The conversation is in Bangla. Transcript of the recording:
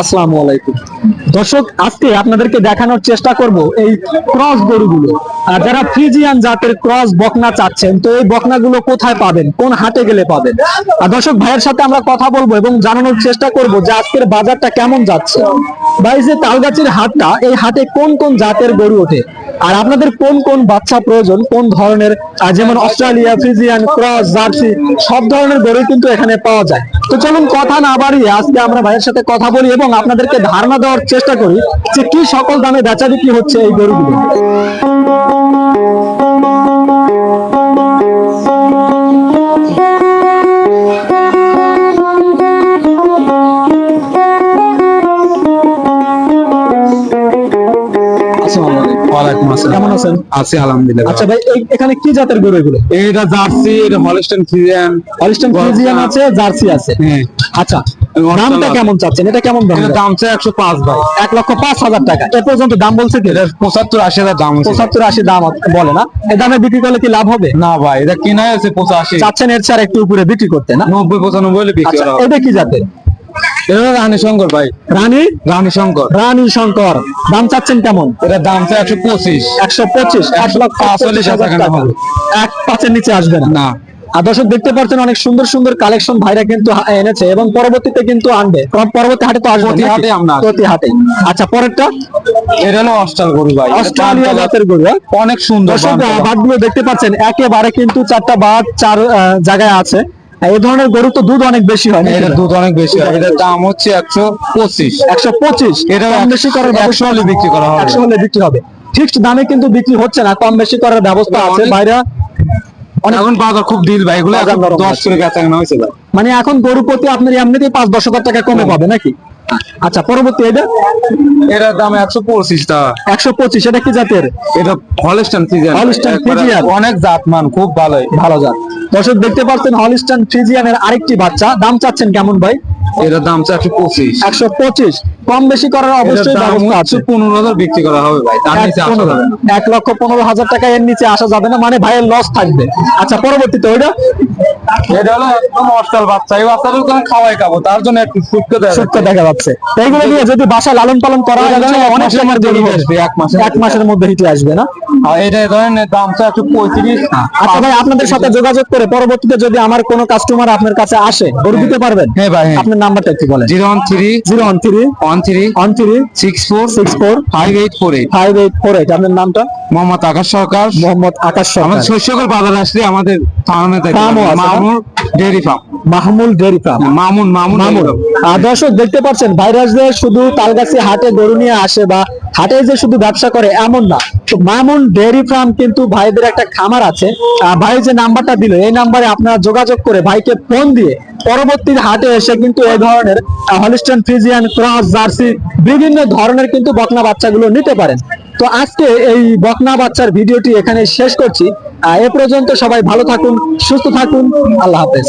আসসালামু আলাইকুম। দর্শক, আজকে আপনাদেরকে দেখানোর চেষ্টা করব এই ক্রস গরুগুলো। আর যারা ফ্রিজিয়ান জাতের ক্রস বকনা চাচ্ছেন, তো এই বকনাগুলো কোথায় পাবেন? কোন হাটে গেলে পাবেন? আর দর্শক, ভাইয়ের সাথে আমরা কথা বলব এবং জানানোর চেষ্টা করব যে আজকের বাজারটা কেমন যাচ্ছে। ভাই যে তালগাছির হাটটা, এই হাটে কোন কোন জাতের গরু ওঠে? আর আপনাদের কোন কোন বাচ্চা প্রয়োজন? কোন ধরনের? যেমন অস্ট্রেলিয়া, ফ্রিজিয়ান, ক্রস, জার্সি, সব ধরনের গরু কিন্তু এখানে পাওয়া যায়। তো চলুন কথা না বাড়িয়ে আজকে আমরা ভাইয়ের সাথে কথা বলি এবং আপনাদেরকে ধারণা দেওয়ার চেষ্টা করি যে কি সকল দামে বেচা বিক্রি হচ্ছে এই গরুগুলো। ওয়ালাইকুম আসসালাম। কেমন আছেন? আছি আলহামদুলিল্লাহ। আচ্ছা ভাই এখানে কি জাতের গরু এগুলো? এটা জার্সি এটা হলস্টেন ফ্রিজিয়ান। হলিস্টান ফ্রিজিয়ান আছে জার্সি আছে। হ্যাঁ। আচ্ছা দামটা কেমন চাচ্ছেন? এটা কেমন দাম? দাম চাই একশো পাঁচ ভাই। এক লক্ষ পাঁচ হাজার টাকা। এ পর্যন্ত দাম বলছে কি? পঁচাত্তর আশি হাজার দাম পঁচাত্তর আশি দাম বলে না। এ দামে বিক্রি করলে কি লাভ হবে? না ভাই এটা কিনাই আছে পঁচাশি। চাচ্ছেন এর চার একটু উপরে বিক্রি করতে না? নব্বই পঁচানব্বই হলে বিক্রি আচ্ছা এটা কি জাতের? এটা রানী শঙ্কর ভাই। রানী? রানী শঙ্কর। রানী শঙ্কর। দাম চাচ্ছেন কেমন? এটার দাম চাই একশো পঁচিশ। একশো পঁচিশ এক পাঁচচল্লিশ হাজার টাকা এক পাঁচের নিচে আসবে না। আর দর্শক দেখতে পাচ্ছেন অনেক সুন্দর সুন্দর কালেকশন ভাইরা কিন্তু এনেছে এবং পরবর্তীতে কিন্তু আনবে। পর- পরবর্তী হাটে তো আসবে হাটে আমরা প্রতি হাটে আচ্ছা পরেরটা? এটা হলো অস্ট্রাল গরু ভাই। অস্ট্রেলিয়া জাতের গরু হ্যাঁ? অনেক সুন্দর দাম দেখতে পাচ্ছেন একেবারে কিন্তু চারটা বাদ চার জায়গায় আছে। এই ধরনের গরু তো দুধ অনেক বেশি হয় এটা দুধ অনেক বেশি হয়। এটার দাম হচ্ছে একশো পঁচিশ। একশো পঁচিশ? এটা কম বেশি করার একশো হলে বিক্রি করা হবে। একশো হলে বিক্রি হবে। ফিক্সড দামে কিন্তু বিক্রি হচ্ছে না কম বেশি করার ব্যবস্থা আছে। বাইরা এখন বাজার খুব দিল ভাই। এগুলো দশ। করে বেচা কেনা হয়েছে মানে এখন গরু প্রতি আপনার এমনিতেই পাঁচ দশ হাজার টাকা কমে। পাবে নাকি? আচ্ছা পরবর্তী এটা? এটার দাম একশো পঁচিশ টাকা একশো পঁচিশ এটা কি জাতের? এটা হলিস্টান ফ্রিজিয়ান হলিস্টান ফ্রিজিয়ান অনেক জাত মান খুব ভালো। ভালো জাত। দর্শক দেখতে পাচ্ছেন হলিস্টান ফ্রিজিয়ানের আরেকটি বাচ্চা। দাম চাচ্ছেন কেমন ভাই? এটার দাম চাচ্ছে পঁচিশ। একশো পঁচিশ। কম বেশি করার অবশ্যই ব্যবস্থা আছে। পনেরো হাজার বিক্রি করা হবে ভাই এক লক্ষ পনেরো হাজার টাকা এর নিচে আসা যাবে না মানে ভাইয়ের লস থাকবে। আচ্ছা পরবর্তীতে ওইটা? এটা হলো একদম অস্টাল বাচ্চা। এই বাচ্চাটা ওখানে খাওয়াই খাব তার জন্য একটু সুটকে দেয় সত্য দেখা যাচ্ছে। এইগুলো নিয়ে যদি বাসায় লালন পালন করা হয় এক অনেক মাসের সময় মধ্যে দেরি হিটে আসবে, এক মাসের এক মাসের মধ্যে হিটে আসবে না? আর এটা ধরেন দাম হচ্ছে একশো পঁয়ত্রিশ। আচ্ছা ভাই আপনাদের সাথে যোগাযোগ করে পরবর্তীতে যদি আমার কোনো কাস্টমার আপনার কাছে আসে গরু দিতে পারবেন? হ্যাঁ ভাই হ্যাঁ। আপনার নাম্বারটা একটু বলেন। Zero one three zero one three one three one three six four six four five eight four eight five eight four eight আপনার নামটা? মোহাম্মদ আকাশ সরকার। মোহাম্মদ আকাশ সরকার। আমাদের শস্যকর বাজার আসলে আমাদের ফার্মে থাকে ফার্মও আছে না? মামুর ডেয়ারি ফার্ম। মাহমুল ফার্ম। মামুন মামুন মামুন। দর্শক দেখতে পাচ্ছেন ভাইরাসদের শুধু তালগাছি হাটে গরু নিয়ে আসে বা হাটে যে শুধু ব্যবসা করে এমন না। মামুন ডেয়ারি ফার্ম কিন্তু ভাইদের একটা খামার আছে। ভাই যে নাম্বারটা দিল, এই নাম্বারে আপনারা যোগাযোগ করে ভাইকে ফোন দিয়ে পরবর্তী হাটে এসে কিন্তু এই ধরনের হলিস্টান ফ্রিজিয়ান ক্রস জার্সি বিভিন্ন ধরনের কিন্তু বকনা বাচ্চাগুলো নিতে পারেন। তো আজকে এই বকনা বাচ্চার ভিডিওটি এখানে শেষ করছি। এ পর্যন্ত সবাই ভালো থাকুন, সুস্থ থাকুন, আল্লাহ হাফেজ।